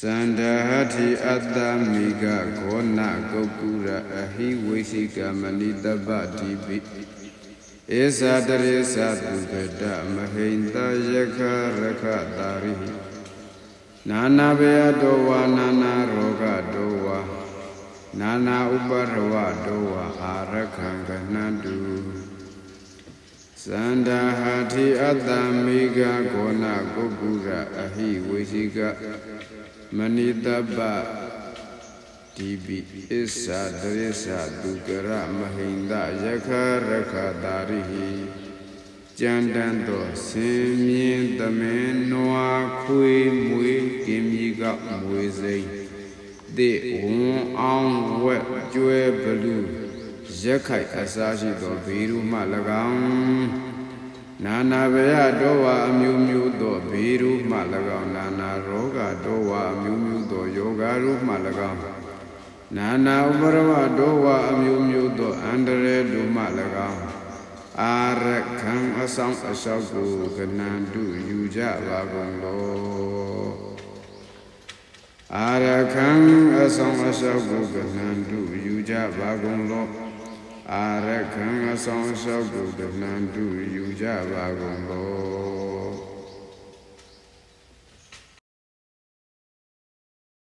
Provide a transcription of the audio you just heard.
စန္ဒဟတိအတ္တမိကဂောနဂုတ်ကုရအဟိဝိသိကမဏိတပ္ပတိပိဧဇာတရေသတုကတမဟိန္တယခရခတာရိနာနာဘေယတောဝါနာနာရောဂတောဝါနာနာဥပရဝတောဝါအာရခံကနန္တု သန္တာဟာတိအတ္တမိကဂောနကုက္ကုရအဟိဝေစီကမဏိတပ္ပဒီပိအစ္ဆာတရိစ္ဆာဒုကရမဟိန္ဒယခရခတာရိဟိကြံတန်သောဆင်မြင်သမင်နွားခွေမွေကင်းမြီကမွေစိမ့်တိဝံအောင်ဝက်ကျွဲဘလူ ရက်ခိုက်အစားရှိသောဘေရုမှ၎င်းနာနာဘယတောဝါအမျိုးမျိုးသောဘေရုမှ၎င်းနာနာရောဂတောဝါအမျိုးမျိုးသောယောဂရုမှ၎င်းနာနာဥပရဝတောဝါအမျိုးမျိုးသောအန္တရေတို့မှ၎င်းအာရခံအဆောင်အလျှောက်ကိုကနန္တုယူကြပါကုန်လောအာရခံအဆောင်အဆောက်ကိုကနန္တုယူကြပါကုန်လော အာရခံအဆောင်အဆောက်ကိုကနန္တုယူကြပါကုန်လော